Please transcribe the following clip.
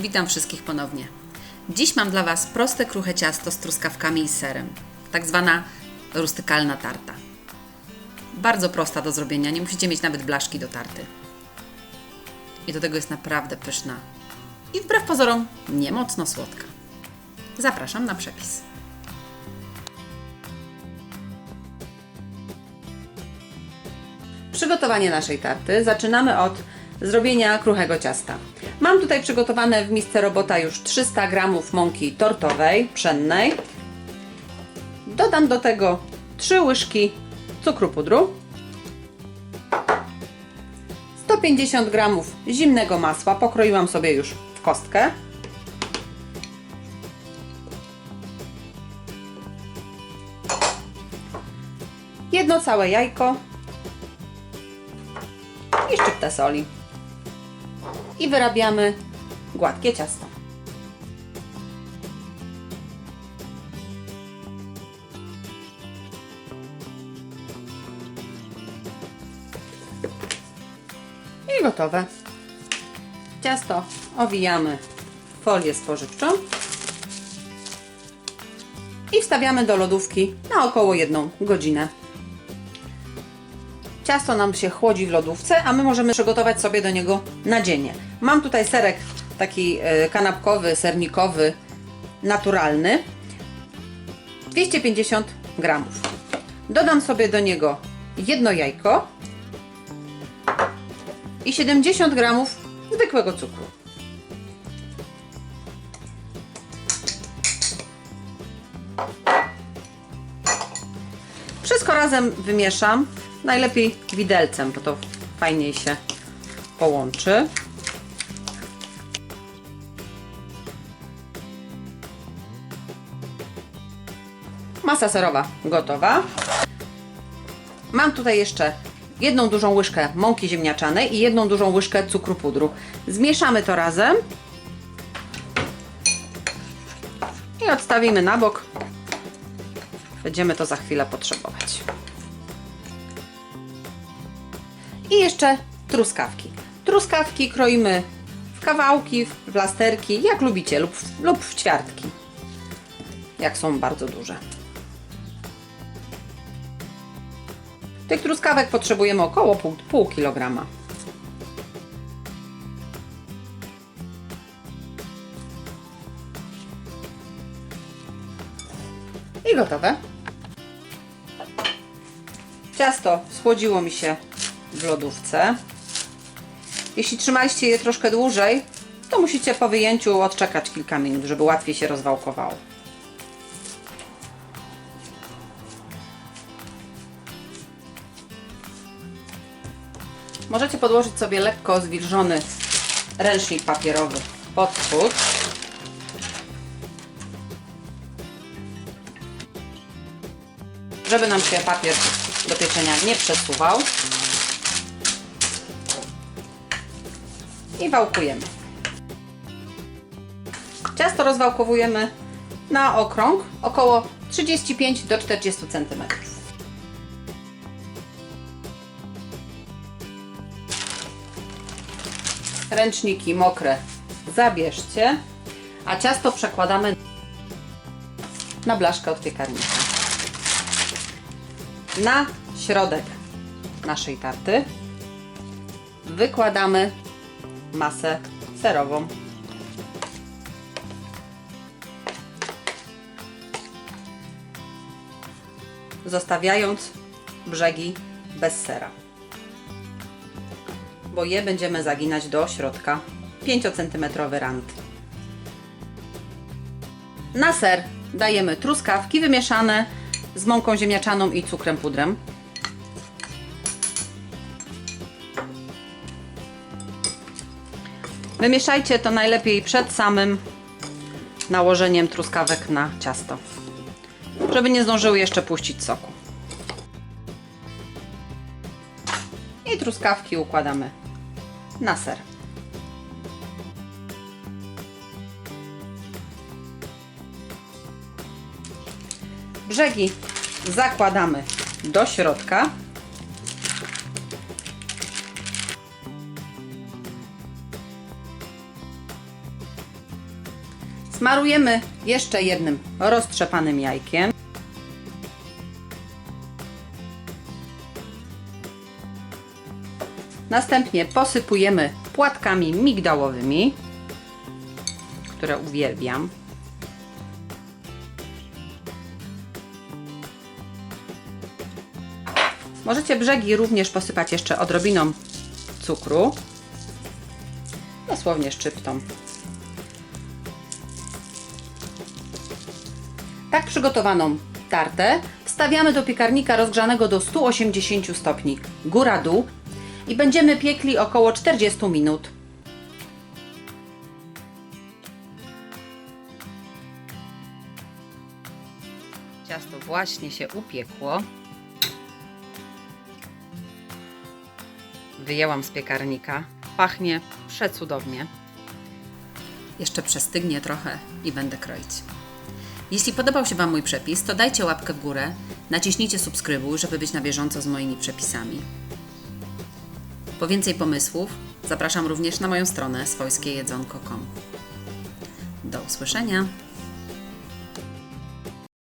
Witam wszystkich ponownie. Dziś mam dla Was proste, kruche ciasto z truskawkami i serem. Tak zwana rustykalna tarta. Bardzo prosta do zrobienia, nie musicie mieć nawet blaszki do tarty. I do tego jest naprawdę pyszna. I wbrew pozorom nie mocno słodka. Zapraszam na przepis. Przygotowanie naszej tarty zaczynamy od zrobienia kruchego ciasta. Mam tutaj przygotowane w misce robota już 300 g mąki tortowej, pszennej. Dodam do tego 3 łyżki cukru pudru, 150 g zimnego masła, pokroiłam sobie już w kostkę. Jedno całe jajko, i szczyptę soli. I wyrabiamy gładkie ciasto. I gotowe. Ciasto owijamy w folię spożywczą i wstawiamy do lodówki na około jedną godzinę. Ciasto nam się chłodzi w lodówce, a my możemy przygotować sobie do niego nadzienie. Mam tutaj serek taki e, kanapkowy, sernikowy, naturalny. 250 gramów. Dodam sobie do niego jedno jajko i 70 gramów zwykłego cukru. Wszystko razem wymieszam. Najlepiej widelcem, bo to fajniej się połączy. Masa serowa gotowa. Mam tutaj jeszcze jedną dużą łyżkę mąki ziemniaczanej i jedną dużą łyżkę cukru pudru. Zmieszamy to razem i odstawimy na bok. Będziemy to za chwilę potrzebować. I jeszcze truskawki. Truskawki kroimy w kawałki, w plasterki, jak lubicie, lub lub w ćwiartki, jak są bardzo duże. Tych truskawek potrzebujemy około pół, pół kilograma. I gotowe. Ciasto schłodziło mi się w lodówce. Jeśli trzymaliście je troszkę dłużej, to musicie po wyjęciu odczekać kilka minut, żeby łatwiej się rozwałkowało. Możecie podłożyć sobie lekko zwilżony ręcznik papierowy pod spód. Żeby nam się papier do pieczenia nie przesuwał. I wałkujemy. Ciasto rozwałkowujemy na okrąg około 35 do 40 cm. Ręczniki mokre zabierzcie, a ciasto przekładamy na blaszkę od piekarnika. Na środek naszej tarty wykładamy masę serową. Zostawiając brzegi bez sera. Bo je będziemy zaginać do środka 5 cm rand. Na ser dajemy truskawki wymieszane z mąką ziemniaczaną i cukrem pudrem. Wymieszajcie to najlepiej przed samym nałożeniem truskawek na ciasto, żeby nie zdążyły jeszcze puścić soku. I truskawki układamy na ser. Brzegi zakładamy do środka. Smarujemy jeszcze jednym roztrzepanym jajkiem. Następnie posypujemy płatkami migdałowymi, które uwielbiam. Możecie brzegi również posypać jeszcze odrobiną cukru, dosłownie szczyptą. Tak przygotowaną tartę wstawiamy do piekarnika rozgrzanego do 180 stopni góra-dół i będziemy piekli około 40 minut. Ciasto właśnie się upiekło. Wyjęłam z piekarnika. Pachnie przecudownie. Jeszcze przestygnie trochę i będę kroić. Jeśli podobał się Wam mój przepis, to dajcie łapkę w górę, naciśnijcie subskrybuj, żeby być na bieżąco z moimi przepisami. Po więcej pomysłów zapraszam również na moją stronę swojskiejedzonko.com. Do usłyszenia!